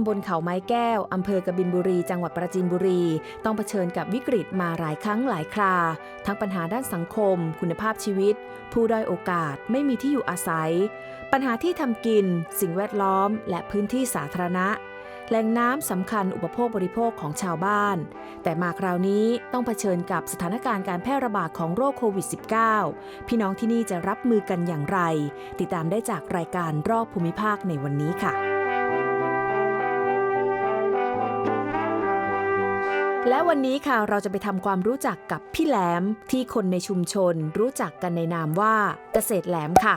ำบลเขาไม้แก้ว อำเภอกบินบุรี จังหวัดปราจีนบุรี ต้องเผชิญกับวิกฤตมาหลายครั้งหลายครา ทั้งปัญหาด้านสังคม คุณภาพชีวิต ผู้ด้อยโอกาสไม่มีที่อยู่อาศัย ปัญหาที่ทำกิน สิ่งแวดล้อม และพื้นที่สาธารณะ แหล่งน้ำสำคัญอุปโภคบริโภคของชาวบ้าน แต่มาคราวนี้ต้องเผชิญกับสถานการณ์การแพร่ระบาดของโรคโควิด -19 พี่น้องที่นี่จะรับมือกันอย่างไร ติดตามได้จากรายการรอบภูมิภาคในวันนี้ค่ะ และวันนี้ค่ะเราจะไปทำความรู้จักกับพี่แหลมที่คนในชุมชนรู้จักกันในนามว่าเกษตรแหลมค่ะ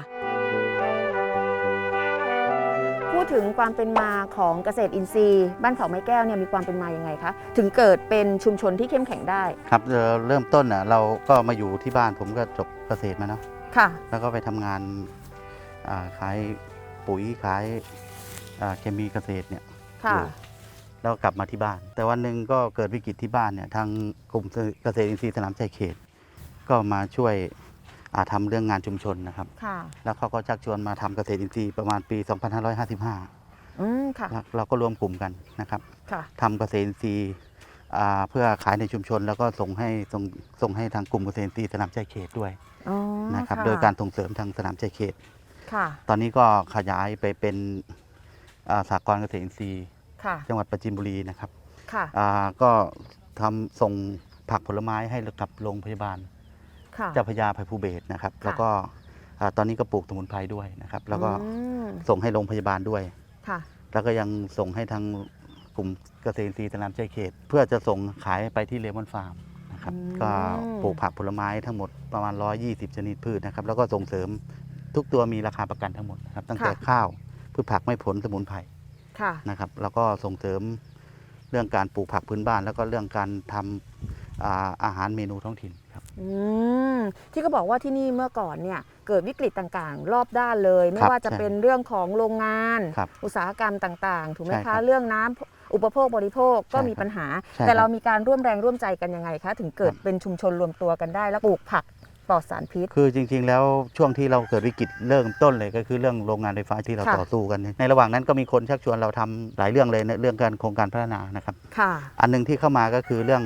พูดถึงความเป็นมาของเกษตรอินทรีย์ บ้านเขาไม้แก้วเนี่ยมีความเป็นมาอย่างไงคะถึงเกิดเป็นชุมชนที่เข้มแข็งได้ครับเอ่อเริ่มต้นอะเราก็มาอยู่ที่บ้านผมก็จบเกษตรมาเนาะค่ะ แล้วก็ไปทำงานอ่าขายปุ๋ยขายอ่าเคมีเกษตรเนี่ย ค่ะ อยู่ แล้วกลับมาที่บ้าน แต่วันหนึ่งก็เกิดวิกฤตที่บ้านเนี่ยทางกลุ่มเกษตรอินทรีย์สนามชัยเขต ก็มาช่วยอ่าทำเรื่องงานชุมชนนะครับค่ะแล้วเขาก็ชักชวนมาทำเกษตรอินทรีย์ประมาณปี 2555อืมค่ะแล้วเราก็รวมกลุ่มกันนะครับค่ะทำเกษตรอินทรีย์อ่าเพื่อขายในชุมชน แล้วก็ส่งให้ส่งส่งให้ทางกลุ่มเกษตรอินทรีย์สนามชัยเขตด้วยอ๋อนะครับะโดยการส่งเสริมทางสนามชัยเขตค่ะตอนนี้ก็ขยายไปเป็นอ่าสากลเกษตรอินทรีย์ ค่ะ จังหวัดปราจีนบุรีนะครับค่ะอ่าก็ทำส่งผักผลไม้ให้กับโรงพยาบาลค่ะ เจ้าพระยาภัยภูเบศรนะครับ ค่ะ แล้วก็อ่าตอนนี้ก็ปลูกสมุนไพรด้วยนะครับ แล้วก็อืมส่งให้โรงพยาบาลด้วย ค่ะ แล้วก็ยังส่งให้ทางกลุ่มเกษตรอินทรีย์สนามชัยเขต เพื่อจะส่งขายไปที่เลมอนฟาร์มนะครับอืม ก็ปลูกผักผลไม้ทั้งหมดประมาณ 120 ชนิดพืชนะครับ แล้วก็ส่งเสริมทุกตัวมีราคาประกันทั้งหมดนะครับตั้งแต่ข้าวพืชผักไม่ผลสมุนไพร ค่ะนะครับ แล้วก็ส่งเสริมเรื่องการปลูกผักพื้นบ้าน แล้วก็เรื่องการทำอาอาหารเมนูท้องถิ่นครับอืมที่เขาบอกว่าที่นี่เมื่อก่อนเนี่ย เกิดวิกฤตต่างๆ รอบด้านเลย ไม่ครับว่าจะใช่เป็นเรื่องของโรงงาน ครับ อุตสาหกรรมต่างๆ ถูกไหมใช่ครัคะ บเรื่องน้ำอุปโภคบริโภคก็ใช่มีครับปัญหา ใช่แต่เราครับมีการร่วมแรงร่วมใจกันยังไงคะ ถึงเกิดครับ เป็นชุมชนรวมตัวกันได้แล้วปลูกผัก ปลอดสารพิษ คือจริงๆ แล้วช่วงที่เราเกิดวิกฤตเริ่มต้นเลยก็คือเรื่องโรงงานไฟฟ้าที่เราค่ะ ต่อสู้กันในระหว่างนั้นก็มีคนชักชวนเราทำหลายเรื่องเลยในเรื่องการโครงการพัฒนานะครับ ค่ะ อันหนึงที่เข้ามาก็คือเรื่อง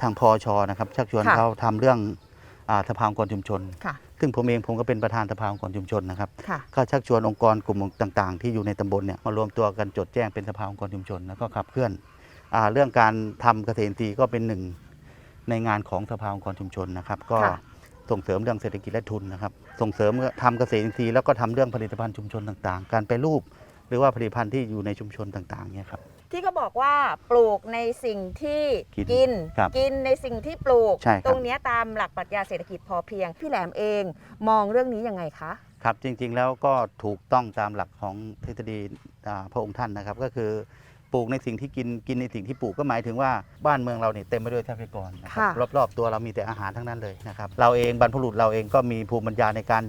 ทางพอชนะครับชักชวนค่ะ เขาทำเรื่องอาสภาองค์กรชุมชน ค่ะซึ่งผมเองผมก็เป็นประธานสภาองค์กรชุมชนนะครับ ค่ะ ก็ชักชวนองค์กรกลุ่มต่างๆ ที่อยู่ในตำบลเนี่ยมารวมตัวกันจดแจ้งเป็นสภาองค์กรชุมชน แล้วก็ขับเคลื่อนอาเรื่องการทำเกษตรอินทรีย์ก็เป็นหนึ่ง ในงานของสภาองค์กรชุมชนนะครับ ก็ค่ะ ส่งเสริมเรื่องเศรษฐกิจและทุนนะครับ ส่งเสริมทำเกษตรอินทรีย์แล้วก็ทำเรื่องผลิตภัณฑ์ชุมชนต่างๆ การไปรรูป หรือว่าผลิตภัณฑ์ที่อยู่ในชุมชนต่างๆเนี่ยครับ ที่เขาบอกว่าปลูกในสิ่งที่กินกินครับกินในสิ่งที่ปลูก ใช่ครับ ตรงเนี้ยตามหลักปรัชญาเศรษฐกิจพอเพียง พี่แหลมเองมองเรื่องนี้ยังไงคะ ครับจริงๆแล้วก็ถูกต้องตามหลักของทฤษฎีอ่าพระองค์ท่านนะครับ ก็คือ ปลูกในสิ่งที่กินกินในสิ่งที่ปลูกก็หมายถึงว่าบ้านเมืองเราเนี่ยเต็มไปด้วยทรัพยากรนะครับค่ะรอบๆ ตัวเรามีแต่อาหารทั้งนั้นเลยนะครับเราเองบรรพบุรุษเราเองก็มีภูมิปัญญาในการ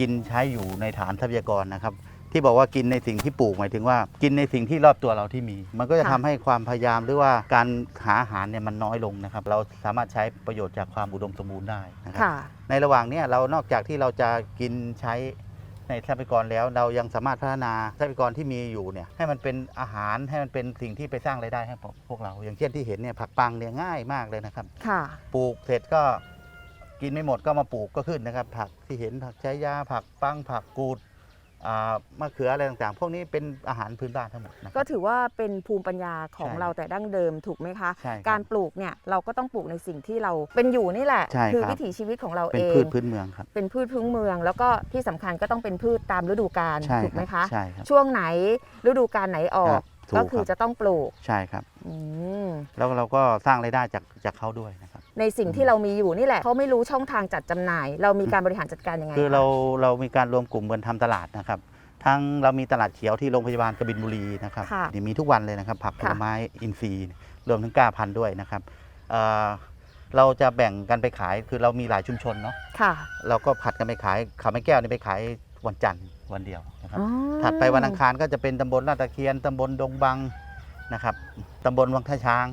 กินใช้อยู่ในฐานทรัพยากรนะครับที่บอกว่ากินในสิ่งที่ปลูกหมายถึงว่า กินในสิ่งที่รอบตัวเราที่มี มันก็จะทำให้ความพยายามหรือว่าการหาอาหารเนี่ยมันน้อยลงนะครับ เราสามารถใช้ประโยชน์จากความอุดมสมบูรณ์ได้นะครับค่ะในระหว่างเนี้ยเรานอกจากที่เราจะกินใช้ ในทรัพยากรแล้วเรายังสามารถพัฒนาทรัพยากรที่มีอยู่เนี่ยให้มันเป็นอาหารให้มันเป็นสิ่งที่ไปสร้างรายได้ให้พวกเรา อย่างเช่นที่เห็นเนี่ยผักปังเนี่ยง่ายมากเลยนะครับค่ะปลูกเสร็จก็กินไม่หมดก็มาปลูกก็ขึ้นนะครับ ผักที่เห็นผักใช้ยาผักปังผักกูดอ่า มะเขืออะไรต่างๆ พวกนี้เป็นอาหารพื้นบ้านทั้งหมดนะคก็รับถือว่าเป็นภูมิปัญญาของใช่เราแต่ดั้งเดิมถูกไหมคะ ใช่ครับการปลูกเนี่ยเราก็ต้องปลูกในสิ่งที่เราเป็นอยู่นี่แหละ ใช่คือครับ วิถีชีวิตของเราเป็เอนงพืชพื้นเมืองครับ เป็นพืชพื้นเมือง แล้วก็ที่สำคัญก็ต้องเป็นพืชตามฤดูกาลใช่ถูกไหมครัคะบใช่ครับ ช่วงไหนฤดูกาลไหนออครักบถูกก็คือครับ จะต้องปลูกใช่ครับ อืม แล้วเราก็สร้างรายได้จากจากเขาด้วยนะครับ ในสิ่งที่เรามีอยู่นี่แหละเขาไม่รู้ช่องทางจัดจำหน่าย เรามีการบริหารจัดการยังไงคือเราเรามีการรวมกลุ่มกันทำตลาดนะครับทั้งเรามีตลาดเขียวที่โรงพยาบาลกบินบุรีนะครับค่ะนี่มีทุกวันเลยนะครับผักผค่ะลไม้อินทรีย์รวมถึงกล้าพันธุ์ด้วยนะครับเอ่อเราจะแบ่งกันไปขายคือเรามีหลายชุมชนเนาะค่ะเราก็ผัดกันไปขายขาวไม้แก้วนี่ไปขายวันจันทร์วันเดียวนะครับอ๋อถัดไปวันอังคารก็จะเป็นตำบลลาดตะเคียนตำบลดงบังนะครับตำบลวังท่าช้าง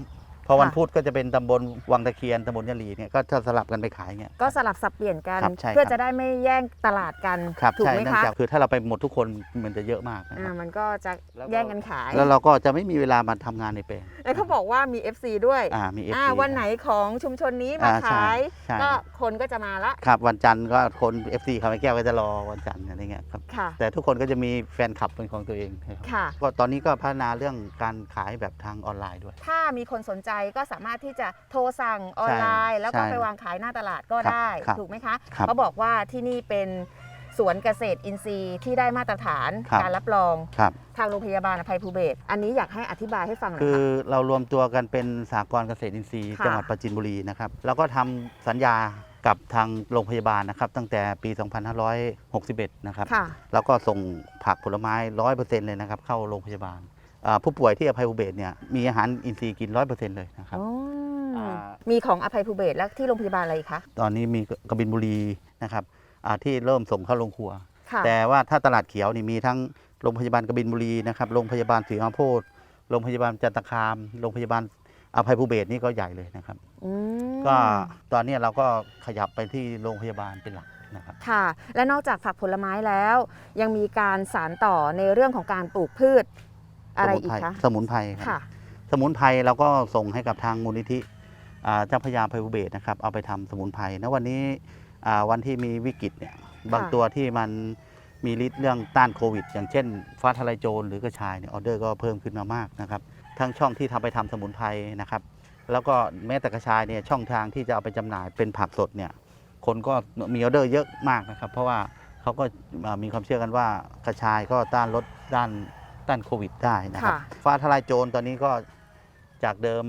พอวันค่ะพุธก็จะเป็นตำบลวังตะเคียนตำบลยะลีเนี่ยก็จะสลับกันไปขายเนี่ย ก็สลับสับเปลี่ยนกัน ครับใช่เพื่อครับจะได้ไม่แย่งตลาดกันครับถูกใช่ไหมเนื่องคะจากคือถ้าเราไปหมดทุกคนมันจะเยอะมากนะคอ่ารับ มันก็จะแล้วก็ แย่งกันขายแล้วเราก็จะไม่มีเวลามาทำงานในแปลงแล้วเขาบอกว่ามี FC ด้วยอ่ามีเอฟอ่าวันไหนของชุมชนนี้มาอ่าใช่ขาย ใช่ก็คนก็จะมาละครับวันจันทร์ก็คน FC เขาไม่แก้วก็จะรอวันจันทร์อะไรเงี้ยครับค่ะแต่ทุกคนก็จะมีแฟนคลับเป็นของตัวเองนะครับค่ะ ก็ตอนนี้ก็พัฒนาเรื่องการขายแบบทางออนไลน์ด้วย ถ้ามีคนสนใจก็สามารถที่จะโทรสั่งออนไลน์ แล้วก็ใช่ไปวางขายหน้าตลาดก็ครับได้ครับถูกไหมคะครับเขาบอกว่าที่นี่เป็นสวนเกษตรอินทรีย์ที่ได้มาตรฐานครับการรับรองครับทางโรงพยาบาลอภัยภูเบศรอันนี้อยากให้อธิบายให้ฟังหน่อยคือค่ะเรารวมตัวกันเป็นสากลเกษตรอินทรีย์ค่ะจังหวัดปราจีนบุรีนะครับแล้วก็ทำสัญญากับทางโรงพยาบาลนะครับ ตั้งแต่ปี 2561 นะครับค่ะแล้วก็ส่งผักผลไม้ 100%เลยนะครับ เข้าโรงพยาบาลอ่า ผู้ป่วยที่อภัยภูเบศรเนี่ยมีอาหารอินทรีย์กิน100%เลยนะครับอ๋อออ่า มีของอภัยภูเบศรและที่โรงพยาบาลอะไรอีกคะ ตอนนี้มีกบินบุรีนะครับอ่าที่เริ่มส่งเข้าโรงครัว ค่ะ แต่ว่าถ้าตลาดเขียวนี่มีทั้งโรงพยาบาลกบินบุรีนะครับโรงพยาบาลศรีมหาโพธิ์โรงพยาบาลจันตคามโรงพยาบาลอภัยภูเบศรนี่ก็ใหญ่เลยนะครับ อืมก็ตอนนี้เราก็ขยับไปที่โรงพยาบาลเป็นหลักนะครับ ค่ะ และนอกจากผักผลไม้แล้ว ยังมีการสารต่อในเรื่องของการปลูกพืช อะไรอีกคะสมุนไพรครับค่ะสมุนไพรเราก็ส่งให้กับทางมูลนิธิอ่าเจ้าพระยาภัยภูเบศรนะครับเอาไปทำสมุนไพรนะวันนี้อ่าวันที่มีวิกฤตเนี่ยบางตัวที่มันมีฤทธิ์เรื่องต้านโควิด อย่างเช่น ฟ้าทะลายโจรหรือกระชายเนี่ยออเดอร์ก็เพิ่มขึ้นมามากนะครับทั้งช่องที่ทำไปทำสมุนไพรนะครับ แล้วก็แม้แต่กระชายเนี่ยช่องทางที่จะเอาไปจำหน่ายเป็นผักสดเนี่ยคนก็มีออเดอร์เยอะมากนะครับ เพราะว่าเขาก็อ่ามีความเชื่อกันว่ากระชายก็ต้านลดด้าน ต้านโควิดได้นะครับ ค่ะ ฟ้าทลายโจรตอนนี้ก็จากเดิม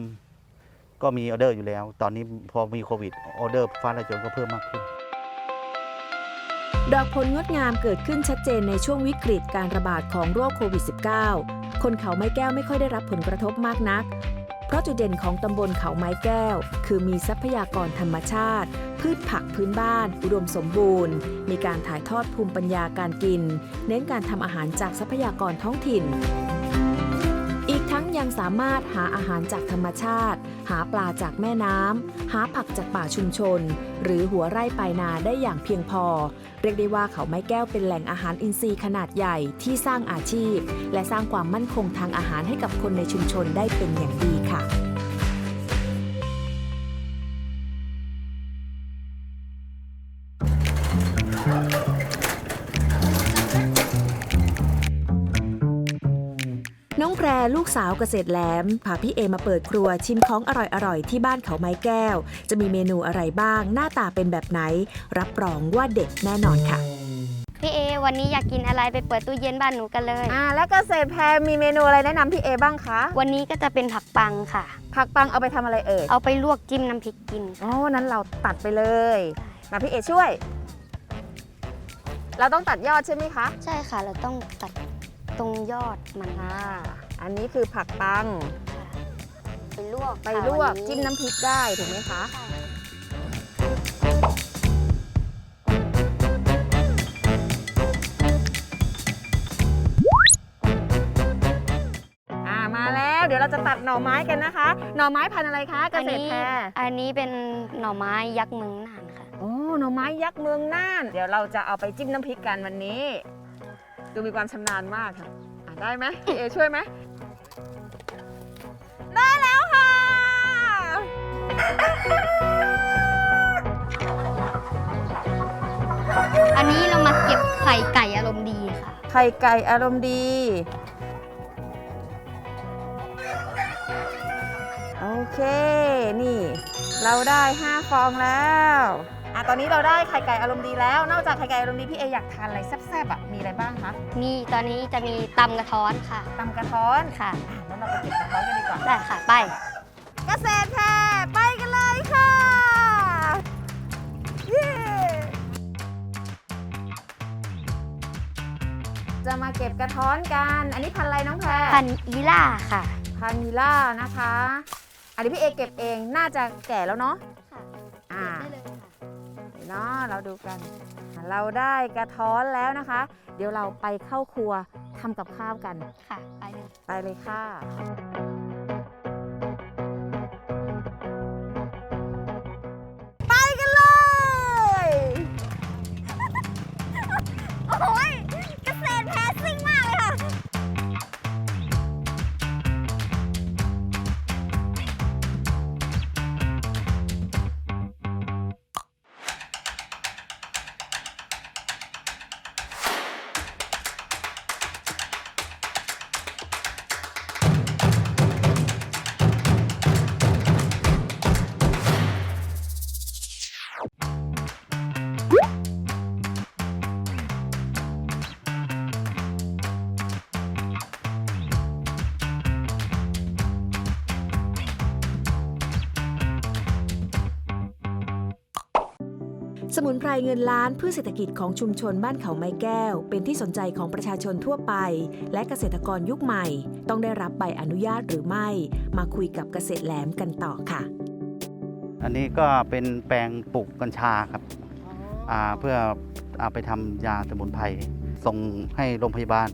ก็มีออเดอร์อยู่แล้ว ตอนนี้พอมีโควิดออเดอร์ฟ้าทลายโจรก็เพิ่มมากขึ้น ดอกผลงดงามเกิดขึ้นชัดเจนในช่วงวิกฤตการระบาดของโรคโควิด -19 คนเขาไม้แก้วไม่ค่อยได้รับผลกระทบมากนัก เพราะจุดเด่นของตำบลเขาไม้แก้ว คือมีทรัพยากรธรรมชาติ พืชผักพื้นบ้าน อุดมสมบูรณ์ มีการถ่ายทอดภูมิปัญญาการกิน เน้นการทำอาหารจากทรัพยากรท้องถิ่น สามารถหาอาหารจากธรรมชาติ หาปลาจากแม่น้ำ หาผักจากป่าชุมชน หรือหัวไร่ปลายนาได้อย่างเพียงพอ เรียกได้ว่าเขาไม้แก้วเป็นแหล่งอาหารอินทรีย์ขนาดใหญ่ที่สร้างอาชีพ และสร้างความมั่นคงทางอาหารให้กับคนในชุมชนได้เป็นอย่างดีค่ะ ลูกสาวเกษตรแหลมพาพี่เอมาเปิดครัวชิมของอร่อยๆ ที่บ้านเขาไม้แก้ว จะมีเมนูอะไรบ้าง หน้าตาเป็นแบบไหน รับรองว่าเด็ดแน่นอนค่ะ พี่เอ วันนี้อยากกินอะไรไปเปิดตู้เย็นบ้านหนูกันเลย อ่าและเกษตรแพรมีเมนูอะไรแนะนำพี่เอบ้างคะ วันนี้ก็จะเป็นผักปังค่ะ ผักปังเอาไปทำอะไรเอ่ยเอาไปลวกจิ้มน้ำพริกกิน อ๋อนั้นเราตัดไปเลย มาพี่เอช่วย เราต้องตัดยอดใช่ไหมคะ ใช่ค่ะ เราต้องตัดตรงยอดมัน อ่า อันนี้คือผักปัง ไปลวกไปค่ะลวกนนี้จิ้มน้ำพริกได้ถูกไหมคะใช่อ่ามาแล้วเดี๋ยวเราจะตัดหน่อไม้กันนะคะ หน่อไม้พันธุ์อะไรคะเกอันษตรนี้แพรอันนี้เป็นหน่อไม้ยักษ์เมืองน่านค่ะโอ้หน่อไม้ยักษ์เมืองน่าน เดี๋ยวเราจะเอาไปจิ้มน้ำพริกกันวันนี้ ดูมีความชำนาญมากค่ะอะได้ไหมพี่เอช่วยไหม ได้แล้วค่ะ อันนี้เรามาเก็บไข่ไก่อารมณ์ดีค่ะ ไข่ไก่อารมณ์ดี โอเค นี่ เราได้ 5 ฟองแล้วอะตอนนี้เราได้ไข่ไก่อารมณ์ดีแล้ว นอกจากไข่ไก่อารมณ์ดีพี่เออยากทานอะไรแซ่บๆอะ มีอะไรบ้างคะนี่ตอนนี้จะมีตำกระท้อนค่ะตำกระท้อน ค่ะ อะแล้วเราไปเก็บกระท้อนกันดีกว่า ได้ค่ะ ไป เกษตรแพรไปกันเลยค่ะเย้จะมาเก็บกระท้อนกัน อันนี้พันธุ์อะไรน้องแพรพันอีล่าค่ะ พันธุ์มิล่านะคะ อันนี้พี่เอเก็บเองน่าจะแก่แล้วเนาะ ค่ะอ่า ได้เลยค่ะ เดี๋ยวเนาะเราดูกัน เราได้กระท้อนแล้วนะคะ เดี๋ยวเราไปเข้าครัวท ทำกับข้าวกัน ค่ะ ไปเลยไปเลยค่ะ ไปกันเลย โอ้ย มุนไพรเงินล้านเพื่อเศรษฐกิจของชุมชนบ้านเขาไม้แก้ว เป็นที่สนใจของประชาชนทั่วไป และเกษตรกรยุคใหม่ ต้องได้รับใบอนุญาตหรือไม่ มาคุยกับเกษตรแหลมกันต่อค่ะ อันนี้ก็เป็นแปลงปลูกกัญชาครับเพื่อเอาไปทำยาสมุนไพร ส่งให้โรงพยาบาล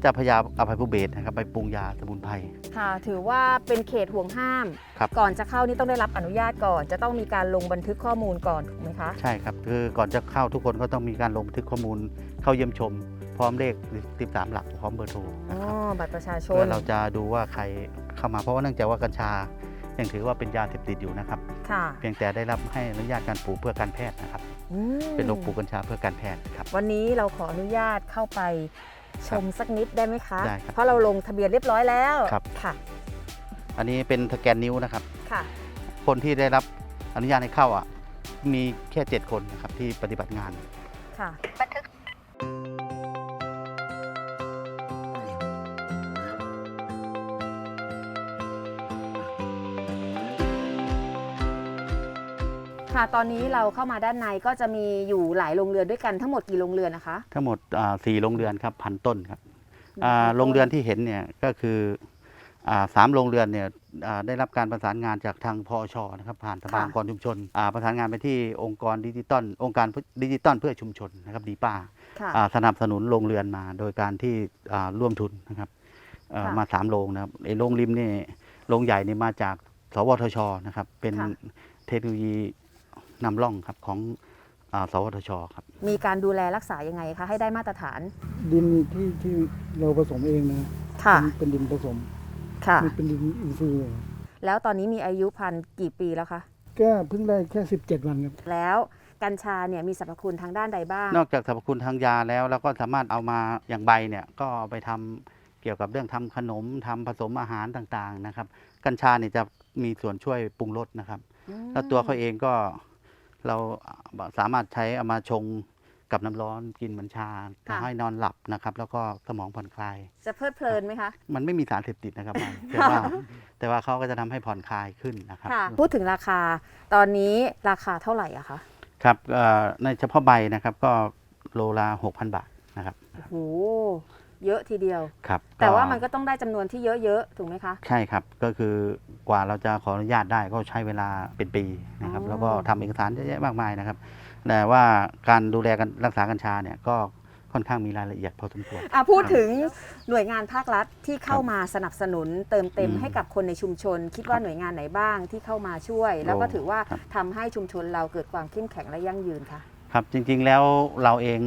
เจ้าพระยาอภัยภูเบศรนะครับไปปรุงยาสมุนไพร ค่ะ ถือว่าเป็นเขตห่วงห้าม ครับ ก่อนจะเข้านี่ต้องได้รับอนุญาตก่อน จะต้องมีการลงบันทึกข้อมูลก่อนถูกไหมคะ ใช่ครับคือก่อนจะเข้าทุกคนก็ต้องมีการลงบันทึกข้อมูลเข้าเยี่ยมชม พร้อมเลข13หลักพร้อมเบอร์โทรอ๋อ นะครับบัตรประชาชเพื่นอเราจะดูว่าใครเข้ามาเพราะว่าเนื่องจากว่ากัญชายังถือว่าเป็นยาเสพติดอยู่นะครับ ค่ะ เพียงแต่ได้รับให้อนุญาตการปลูกเพื่อการแพทย์นะครับอืม เป็นโรงปลูกกัญชาเพื่อการแพทย์ครับ วันนี้เราขออนุญาตเข้าไปชมสักนิดได้ไหมคะ ได้ครับ เพราะเราลงทะเบียนเรียบร้อยแล้วครับค่ะอันนี้เป็นสแกนนิ้วนะครับ ค่ะ คนที่ได้รับอนุญาตให้เข้าอะมีแค่ 7 คนนะครับที่ปฏิบัติงาน ค่ะ บันทึก ค่ะตอนนี้เราเข้ามาด้านในก็จะมีอยู่หลายโรงเรือนด้วยกันทั้งหมดกี่โรงเรือนนะคะทั้งหมดอ่าสี่โรงเรือนครับพันต้นครับอ่าพันต้นโรงเรือนที่เห็นเนี่ยก็คืออ่าสามโรงเรือนเนี่ยอ่าได้รับการประสานงานจากทางพอชนะครับผ่านสภาองค์กรชุมชนอ่าประสานงานไปที่องค์กรดิจิตอลองค์การดิจิตอลเพื่อชุมชนนะครับดีป้าค่ะ อ่าสนับสนุนโรงเรือนมาโดยการที่อ่าร่วมทุนนะครับเอ่อค่ะมาสามโรงนะครับไอ้โรงริมนี่โรงใหญ่นี่มาจากสวทชนะครับเป็นค่ะ เทคโนโลยี นำร่องครับของอาสวทชครับ มีการดูแลรักษายังไงคะให้ได้มาตรฐาน ดินที่ที่เราผสมเองนะค่ะเป็นเป็นดินผสมค่ะมันเป็นดินอินทรีย์เลยแล้วตอนนี้มีอายุพันธุ์กี่ปีแล้วคะก็เพิ่งได้แค่ 17 วันครับแล้วกัญชาเนี่ยมีสรรพคุณทางด้านใดบ้าง นอกจากสรรพคุณทางยาแล้วเราก็สามารถเอามาอย่างใบเนี่ยก็เอาไปทำเกี่ยวกับเรื่องทำขนมทำผสมอาหารต่างๆนะครับ กัญชาเนี่ยจะมีส่วนช่วยปรุงรสนะครับ แล้วตัวเขาเองก็ เราสามารถใช้เอามาชงกับน้ำร้อนกินเหมือนชาค่ะทำให้นอนหลับนะครับ แล้วก็สมองผ่อนคลาย จะเพลิดเพลินไหมคะ มันไม่มีสารเสพติดนะครับมันแต่ว่าแต่ว่าเขาก็จะทำให้ผ่อนคลายขึ้นนะครับค่ะพูดถึงราคาตอนนี้ราคาเท่าไหร่อะคะ ครับเอ่อในเฉพาะใบนะครับก็โลละ6,000บาทนะครับโอ้โห เยอะทีเดียว ครับแต่ว่ามันก็ต้องได้จำนวนที่เยอะๆถูกไหมคะ ใช่ครับ ก็คือกว่าเราจะขออนุญาตได้ก็ใช้เวลาเป็นปีนะครับ อ๋อ แล้วก็ทำเอกสารเยอะแยะมากมายนะครับ แต่ว่าการดูแลกันรักษากัญชาเนี่ยก็ค่อนข้างมีรายละเอียดพอสมควร อะพูดถึงหน่วยงานภาครัฐที่เข้าครับมาสนับสนุนเติมเต็มอืมให้กับคนในชุมชน คิดว่าครับหน่วยงานไหนบ้างที่เข้ามาช่วย แล้วก็โอ้ถือว่าครับ ทำให้ชุมชนเราเกิดความเข้มแข็งและยั่งยืนค่ะ ครับจริงๆแล้วเราเอง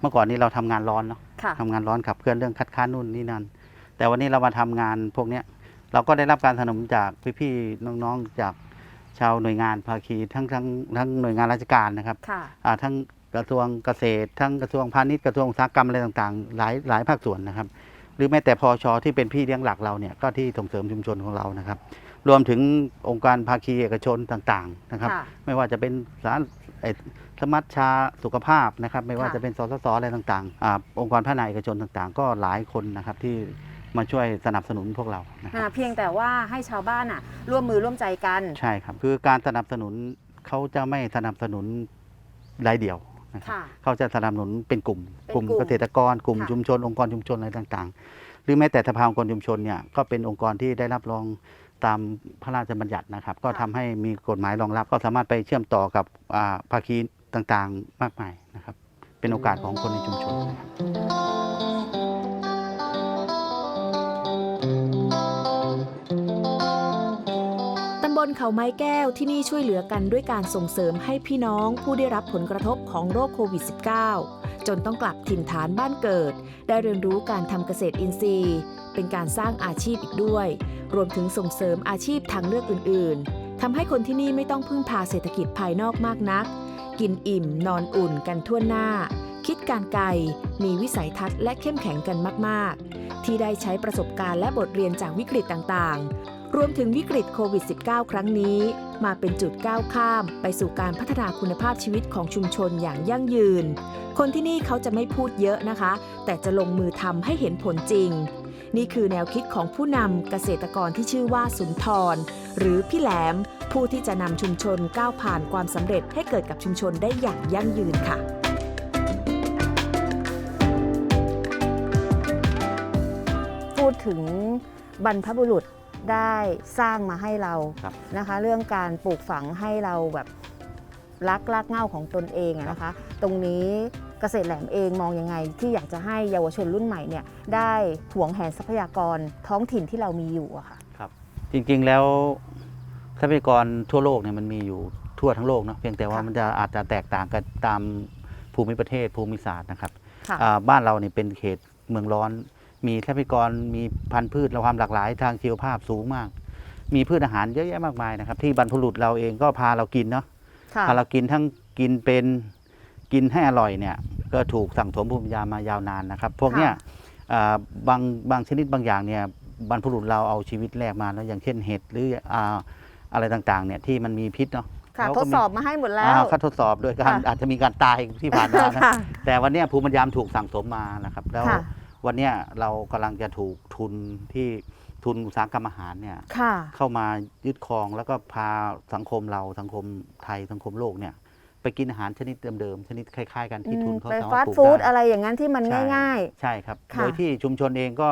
เมื่อก่อนนี้เราทำงานร้อนเนาะค่ะทำงานร้อนขับเคลื่อนเรื่องคัดค้านนู่นนี่นั่น แต่วันนี้เรามาทำงานพวกเนี้ยเราก็ได้รับการสนับสนุนจากพี่ๆน้องๆจากชาวหน่วยงานภาคีทั้งทั้งทั้งหน่วยงานราชการนะครับค่ะอ่าทั้งกระทรวงเกษตร ทั้งกระทรวงพาณิชย์กระทรวงอุตสาหกรรมอะไรต่างๆ หลายหลายภาคส่วนนะครับ หรือแม้แต่พอชที่เป็นพี่เลี้ยงหลักเราเนี่ยก็ที่ส่งเสริมชุมชนของเรานะครับ รวมถึงองค์การภาคีเอกชนต่างๆนะครับ ค่ะไม่ว่าจะเป็นสารไอ้สมัชชาสุขภาพนะครับ ไม่ว่าค่ะจะเป็นสสสอะไรต่างๆอาองค์กรภาคในเอกชนต่างๆ ก็หลายคนนะครับที่มาช่วยสนับสนุนพวกเรานะคอ่ารับเพียงแต่ว่าให้ชาวบ้านอะร่วมมือร่วมใจกัน ใช่ครับ คือการสนับสนุนเขาจะไม่สนับสนุนรายเดี่ยวนะครับ ค่ะ เขาจะสนับสนุนเป็นกลุ่ม เป็นกลุ่มกลุ่มเกษตรกร กลุ่มค่ะ ชุมชน องค์กรชุมชนอะไรต่างๆ หรือแม้แต่สภาองค์กรชุมชนเนี่ยก็เป็นองค์กรที่ได้รับรอง ตามพระราชบัญญัตินะครับ ก็ทำให้มีกฎหมายรองรับ ก็สามารถไปเชื่อมต่อกับอ่าภาคีต่างๆมากมายนะครับ เป็นโอกาสของคนในชุมชนนะครับตำบลเขาไม้แก้วที่นี่ช่วยเหลือกันด้วยการส่งเสริมให้พี่น้องผู้ได้รับผลกระทบของโรคโควิด -19 จนต้องกลับถิ่นฐานบ้านเกิด ได้เรียนรู้การทำเกษตรอินทรีย์ เป็นการสร้างอาชีพอีกด้วย รวมถึงส่งเสริมอาชีพทางเลือกอื่น ๆทำให้คนที่นี่ไม่ต้องพึ่งพาเศรษฐกิจภายนอกมากนัก กินอิ่ม นอนอุ่นกันทั่วหน้า คิดการไกล มีวิสัยทัศน์และเข้มแข็งกันมาก ๆ ที่ได้ใช้ประสบการณ์และบทเรียนจากวิกฤตต่าง ๆ รวมถึงวิกฤตโควิด -19 ครั้งนี้ มาเป็นจุดก้าวข้าม ไปสู่การพัฒนาคุณภาพชีวิตของชุมชนอย่างยั่งยืน คนที่นี่เขาจะไม่พูดเยอะนะคะ แต่จะลงมือทำให้เห็นผลจริง นี่คือแนวคิดของผู้นำเกษตรกรที่ชื่อว่าสุนทร หรือพี่แหลม ผู้ที่จะนำชุมชนก้าวผ่านความสำเร็จให้เกิดกับชุมชนได้อย่างยั่งยืนค่ะพูดถึงบรรพบุรุษได้สร้างมาให้เราครับนะคะ เรื่องการปลูกฝังให้เราแบบรักรากเหง้าของตนเองอะนะคะ ตรงนี้ เกษตรแหลมเองมองยังไง ที่อยากจะให้เยาวชนรุ่นใหม่เนี่ยได้หวงแหนทรัพยากรท้องถิ่นที่เรามีอยู่อะค่ะจริงๆแล้วทรัพยากรทั่วโลกเนี่ยมันมีอยู่ทั่วทั้งโลกเนาะเพียงแต่ว่าค่ะมันจะอาจจะแตกต่างกันตามภูมิประเทศภูมิศาสตร์นะครับค่ะอ่าบ้านเราเนี่ยเป็นเขตเมืองร้อน มีทรัพยากรมีพันธุ์พืชและความหลากหลายทางชีวภาพสูงมาก มีพืชอาหารเยอะแยะมากมายนะครับ ที่บรรพบุรุษเราเองก็พาเรากินเนาะค่ะพาเรากินทั้งกินเป็น กินให้อร่อยเนี่ยก็ถูกสั่งสมภูมิปัญญามายาวนานนะครับ พวกเนี้ยค่ะอ่าบางบางชนิดบางอย่างเนี่ยบรรพบุรุษเราเอาชีวิตแลกมาแล้วอย่างเช่นเห็ดหรืออ่าอะไรต่างๆเนี่ยที่มันมีพิษเนาะค่ะเราทก็ดมีสอบมาให้หมดแล้อ่าวเขาทดสอบโดยการค่ะอาจจะมีการตายที่ผ่านมานะค่ะแต่วันเนี้ยภูมิปัญญามนถูกสั่งสมมานะครับ แล้วค่ะวันเนี้ยเรากำลังจะถูกทุนที่ทุนอุตสาหกรรมอาหารเนี่ยค่ะเข้ามายึดครองแล้วก็พาสังคมเราสังคมไทยสังคมโลกเนี่ย ไปกินอาหารชนิดเดิมๆชนิดคล้ายๆ กันที่ทุนเขาไปสาฟามารสถต์ปลูกฟู้ดได้อะไรอย่างนั้นที่มันใช่ง่าย ใช่ครับ ค่ะ โดยที่ชุมชนเองก็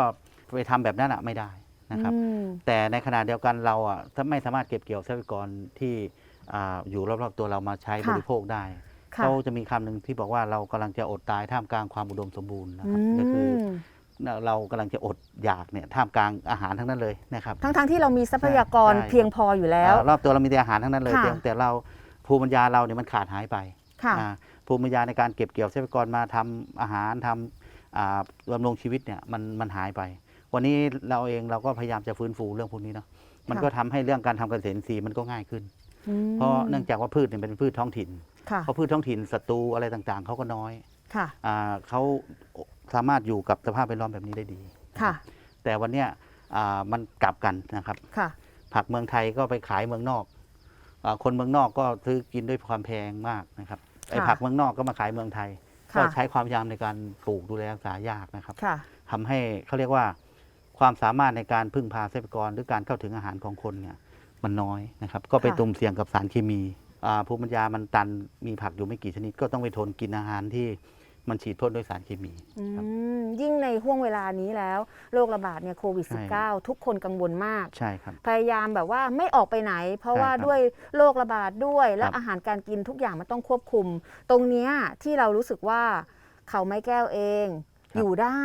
ไปทำแบบนั้นอะไม่ได้ๆนะครับ อืม แต่ในขณะเดียวกันเราอะถ้าไม่สามารถเก็บเกี่ยวทรัพยากรที่อ่าอยู่รอบๆตัวเรามาใช้ค่ะ บริโภคได้ค่ะเขาจะมีคำหนึ่งที่บอกว่าเรากำลังจะอดตายท่ามกลางความอุดมสมบูรณ์นะอืครับก็คือ มเรากำลังจะอดอยากเนี่ยท่ามกลางอาหารทั้งนั้นเลยนะครับ ทั้งๆที่เรามีทรัพยากรใช่ เพียงพออยู่แล้ว อ่ารอบตัวเรามีแต่อาหารทั้งนั้นเลยค่ะ เพียงแต่เรา ภูมิปัญญาเราเนี่ยมันขาดหายไปค่ะ อ่าภูมิปัญญาในการเก็บเกี่ยวทรัพยากรมาทำอาหารทำอ่าดำรงชีวิตเนี่ยมันมันหายไป วันนี้เราเองเราก็พยายามจะฟื้นฟูเรื่องพวกนี้เนาะมันก็ทำให้เรื่องการทำเกษตรอินทรีย์มันก็ง่ายขึ้น อืมเพราะเนื่องจากว่าพืชเนี่ยเป็นพืชท้องถิ่นค่ะ เพราะพืชท้องถิ่นศัตรูอะไรต่างๆเขาก็น้อยค่ะ อ่าเขาสามารถอยู่กับสภาพแวดล้อมแบบนี้ได้ดีค่ะแต่วันเนี้ยอ่ามันกลับกันนะครับ ค่ะ ผักเมืองไทยก็ไปขายเมืองนอกอา คนเมืองนอกก็ซื้อกินด้วยความแพงมากนะครับไอ้ค่ะผักเมืองนอกก็มาขายเมืองไทย ก็ค่ะ ใช้ความพยายามในการปลูกดูแลรักษายากนะครับค่ะ ทำให้เขาเรียกว่าความสามารถในการพึ่งพาทรัพยากรหรือการเข้าถึงอาหารของคนเนี่ยมันน้อยนะครับ ก็ไปค่ะ ตุ่มเสี่ยงกับสารเคมีอ่าภูมิปัญญามันตันมีผักอยู่ไม่กี่ชนิด ก็ต้องไปทนกินอาหารที่ มันฉีดพ่นด้วยสารเคมีอืครับมยิ่งในห่วงเวลานี้แล้วโรคระบาดเนี่ยโควิด ใช่ -19 ทุกคนกังวลมาก ใช่ครับ พยายามแบบว่าไม่ออกไปไหน เพราะใช่ว่าครับด้วยโรคระบาดด้วยและครับอาหารการกินทุกอย่างมันต้องควบคุม ตรงเนี้ยที่เรารู้สึกว่าเขาไม้แก้วเอง ครับอยู่ได้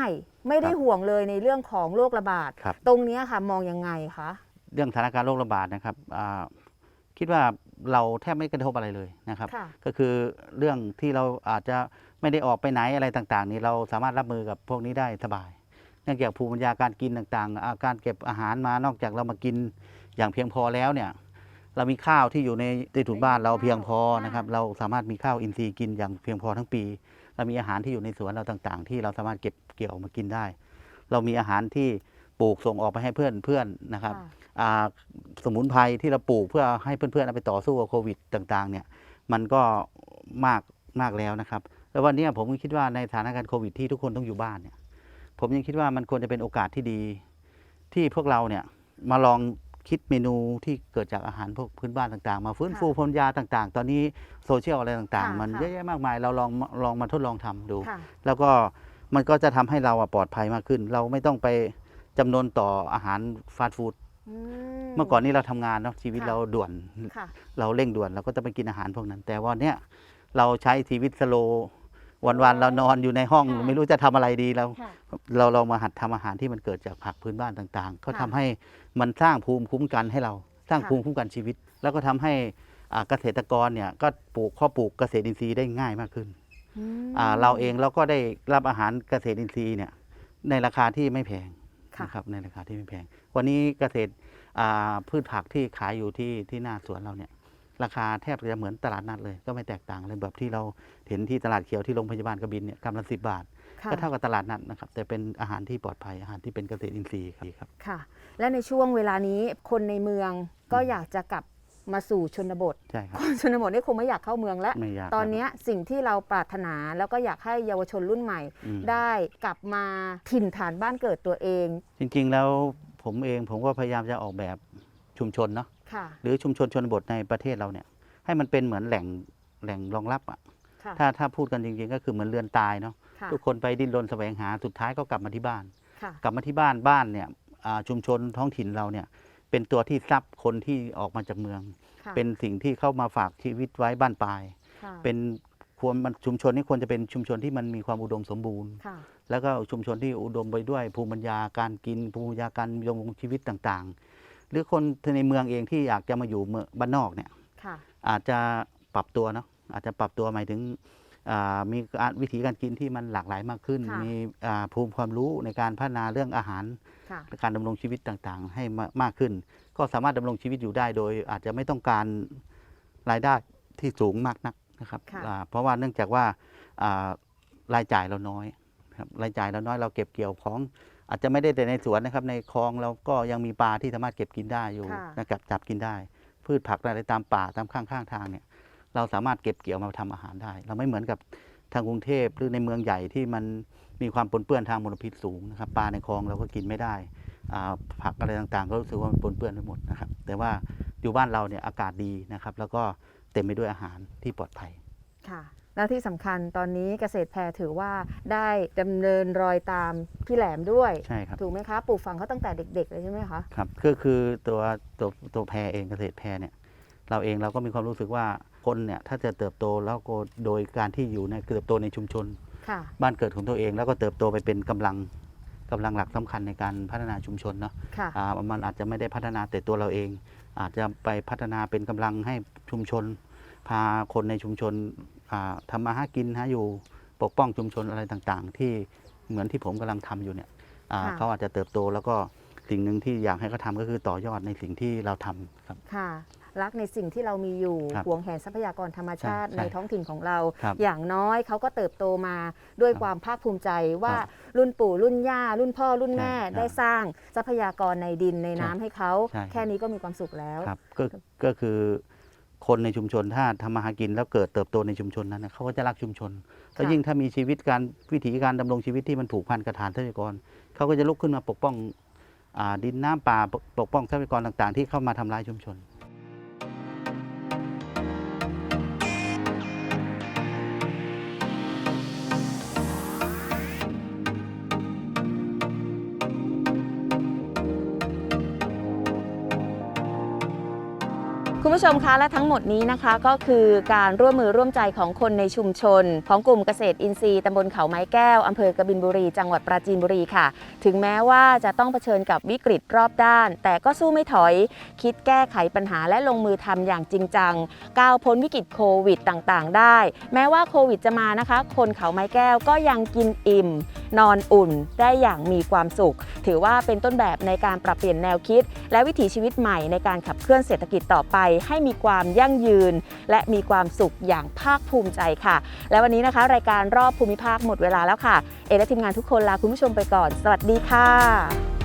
ไม่ได้ครับห่วงเลยในเรื่องของโรคระบาด ครับ ตรงเนี้ยค่ะมองยังไงคะเรื่องสถานการณ์โรคระบาดนะครับอ่าคิดว่าเราแทบไม่กระทบอะไรเลยนะครับ ค่ะ ก็คือเรื่องที่เราอาจจะ ไม่ได้ออกไปไหนอะไรต่างๆ นี่เราสามารถรับมือกับพวกนี้ได้สบาย เนื่องจากภูมิปัญญาการกินต่างๆ อาการเก็บอาหารมานอกจากเรามากินอย่างเพียงพอแล้วเนี่ยเรามีข้าวที่อยู่ในใต้ถุนบ้านเราเพียงพอนะครับเราสามารถมีข้าวอินทรีย์กินอย่างเพียงพอทั้งปี เรามีอาหารที่อยู่ในสวนเราต่างๆ ที่เราสามารถเก็บเกี่ยวมากินได้ เรามีอาหารที่ปลูกส่งออกไปให้เพื่อนเพื่อนๆนะครับอ่าสมุนไพรที่เราปลูกเพื่อให้เพื่อนๆเอาไปต่อสู้กับโควิดต่างๆเนี่ยมันก็มากมากแล้วนะครับ แล้ววันเนี้ยผมก็คิดว่าในสถานการณ์โควิดที่ทุกคนต้องอยู่บ้านเนี่ย ผมยังคิดว่ามันควรจะเป็นโอกาสที่ดี ที่พวกเราเนี่ยมาลองคิดเมนูที่เกิดจากอาหารพวกพื้นบ้านต่างๆ มาฟื้นฟูค่ะภูมิปัญญาต่างๆ ตอนนี้โซเชียลอะไรต่างค่ะๆมันค่ะเยอะแยะมากมาย เราลองลองมาทดลองทำดู ค่ะ แล้วก็มันก็จะทำให้เราอะปลอดภัยมากขึ้น เราไม่ต้องไปจำนวนต่ออาหารฟาสต์ฟู้ดอืเมื่อก่อนนี้เราทำงานเนาะชีวิตค่ะ เราด่วน ค่ะ เราเร่งด่วนเราก็จะไปกินอาหารพวกนั้น แต่วันเนี้ยเราใช้ชีวิตสโล ว์วันๆเรานอนอยู่ในห้องค่ะไม่รู้จะทำอะไรดีเราค่ะเราเรามาหัดทำอาหารที่มันเกิดจากผักพื้นบ้านต่างๆก็ค่ะทำให้มันสร้างภูมิคุ้มกันให้เรา สร้างค่ะ ภูมิคุ้มกันชีวิต แล้วก็ทำให้อ่าเกษตรกรเนี่ยก็ปลูกข้อปลูกเกษตรอินทรีย์ได้ง่ายมากขึ้นอ่าเราเองเราก็ได้รับอาหารเกษตรอินทรีย์เนี่ยในราคาที่ไม่แพง ค่ะ นะครับในราคาที่ไม่แพง วันนี้เกษตรอ่าพืชผักที่ขายอยู่ที่ที่หน้าสวนเราเนี่ย ราคาแทบจะเหมือนตลาดนัดเลย ก็ไม่แตกต่างเลยแบบที่เราเห็นที่ตลาดเขียวที่โรงพยาบาลกบินเนี่ยกำลังสิบบาท ค่ะก็เท่ากับตลาดนัดนะครับ แต่เป็นอาหารที่ปลอดภัยอาหารที่เป็นเกษตรอินทรีย์ครับ ค่ะ และในช่วงเวลานี้คนในเมืองก็อยากจะกลับมาสู่ชนบท ใช่ครับ คนชนบทนี่คงไม่อยากเข้าเมืองแล้ว ไม่ยากตอนครับเนี้ยสิ่งที่เราปรารถนาแล้วก็อยากให้เยาวชนรุ่นใหม่ อืม ได้กลับมาถิ่นฐานบ้านเกิดตัวเอง จริงๆแล้วผมเองผมก็พยายามจะออกแบบชุมชนเนาะค่ะ หรือชุมชนชนบทในประเทศเราเนี่ย ให้มันเป็นเหมือนแหล่งแหล่งรองรับอะค่ะถ้าถ้าพูดกันจริงๆ ก็คือเหมือนเรือนตายเนาะค่ะทุกคนไปดิ้นรนแสวงหาสุดท้ายก็กลับมาที่บ้านค่ะกลับมาที่บ้านบ้านเนี่ยอ่าชุมชนท้องถิ่นเราเนี่ย เป็นตัวที่ซับคนที่ออกมาจากเมืองค่ะเป็นสิ่งที่เข้ามาฝากชีวิตไว้บ้านปลายค่ะเป็นควรมันชุมชนนี้ควรจะเป็นชุมชนที่มันมีความอุดมสมบูรณ์ค่ะแล้วก็ชุมชนที่อุดมไปด้วยภูมิปัญญาการกินภูมิปัญญาการดำรงชีวิตต่างๆ หรือคนในเมืองเองที่อยากจะมาอยู่เมืองบ้านนอกเนี่ยค่ะ อาจจะปรับตัวเนาะอาจจะปรับตัวหมายถึงอ่ามีการวิธีการกินที่มันหลากหลายมากขึ้น ค่ะ มีอ่าภูมิความรู้ในการพัฒนาเรื่องอาหาร ค่ะและการดำรงชีวิตต่างๆ ให้มามากขึ้น ก็สามารถดำรงชีวิตอยู่ได้โดยอาจจะไม่ต้องการรายได้ที่สูงมากนักนะครับค่ะ อ่าเพราะว่าเนื่องจากว่าอ่ารายจ่ายเราน้อยครับรายจ่ายเราน้อยเราเก็บเกี่ยวของ อาจจะไม่ได้แต่ในสวนนะครับในคลองเราก็ยังมีปลาที่สามารถเก็บกินได้อยู่ค่ะ นะครับจับกินได้ พืชผักอะไรตามป่าตามข้างๆทางเนี่ยเราสามารถเก็บเกี่ยวมาทำอาหารได้ เราไม่เหมือนกับทางกรุงเทพหรือในเมืองใหญ่ที่มันมีความปนเปื้อนทางมลพิษสูงนะครับปลาในคลองเราก็กินไม่ได้อ่าผักอะไรต่างๆ ก็รู้สึกว่ามันปนเปื้อนไปหมดนะครับแต่ว่าอยู่บ้านเราเนี่ยอากาศดีนะครับแล้วก็เต็มไปด้วยอาหารที่ปลอดภัย ค่ะ แล้วที่สำคัญตอนนี้เกษตรแพรถือว่าได้ดำเนินรอยตามพี่แหลมด้วย ใช่ครับถูกไหมคะปลูกฝังเขาตั้งแต่เด็ก ๆ เลยใช่ไหมคะ ครับก็คือตัวตัวตัวแพรเองเกษตรแพรเนี่ยเราเองเราก็มีความรู้สึกว่าคนเนี่ยถ้าจะเติบโตแล้วก็โดยการที่อยู่ในเติบโตในชุมชน ค่ะ บ้านเกิดของตัวเองแล้วก็เติบโตไปเป็นกำลังกำลังหลักสำคัญในการพัฒนาชุมชนเนาะค่ะ อ่ามันอาจจะไม่ได้พัฒนาแต่ตัวเราเอง อาจจะไปพัฒนาเป็นกำลังให้ชุมชน พาคนในชุมชนอ่า ทำมาหากินหาอยู่ปกป้องชุมชนอะไรต่างๆ ที่เหมือนที่ผมกำลังทำอยู่เนี่ยอ่าค่ะเขาอาจจะเติบโตแล้วก็สิ่งหนึ่งที่อยากให้เขาทำก็คือต่อยอดในสิ่งที่เราทำครับค่ะรักในสิ่งที่เรามีอยู่ครับหวงแหนทรัพยากรธรรมชาติใช่ในท้องถิ่นของเราครับอย่างน้อยเขาก็เติบโตมาด้วยครับความภาคภูมิใจว่าครับรุ่นปู่รุ่นย่า รุ่นพ่อรุ่นแม่ใช่ครับได้สร้างทรัพยากรในดินในน้ำใช่ให้เขาใช่แค่นี้ก็มีความสุขแล้วครับก็ก็คือ คนในชุมชนถ้าทำมาหากินแล้วเกิดเติบโตในชุมชนนั้นนะเขาก็จะรักชุมชนแล้วยิ่งถ้ามีชีวิตการวิถีการดำรงชีวิตที่มันผูกพันกับฐานทรัพยากรเขาก็จะลุกขึ้นมาปกป้องอาดินน้ำป่าปกปกป้องทรัพยากรต่าง ๆ ที่เข้ามาทำลายชุมชน ผู้ชมคะและทั้งหมดนี้นะคะก็คือการร่วมมือร่วมใจของคนในชุมชน ของกลุ่มเกษตรอินทรีย์ตำบลเขาไม้แก้วอำเภอกบินบุรี จังหวัดปราจีนบุรีค่ะ ถึงแม้ว่าจะต้องเผชิญกับวิกฤตรอบด้าน แต่ก็สู้ไม่ถอย คิดแก้ไขปัญหาและลงมือทำอย่างจริงจัง ก้าวพ้นวิกฤตโควิดต่างๆ ได้ แม้ว่าโควิดจะมานะคะ คนเขาไม้แก้วก็ยังกินอิ่ม นอนอุ่นได้อย่างมีความสุข ถือว่าเป็นต้นแบบในการปรับเปลี่ยนแนวคิด และวิถีชีวิตใหม่ในการขับเคลื่อนเศรษฐกิจต่อไปให้มีความยั่งยืน และมีความสุขอย่างภาคภูมิใจค่ะ และวันนี้นะคะ รายการรอบภูมิภาคหมดเวลาแล้วค่ะ เอและทีมงานทุกคนลาคุณผู้ชมไปก่อน สวัสดีค่ะ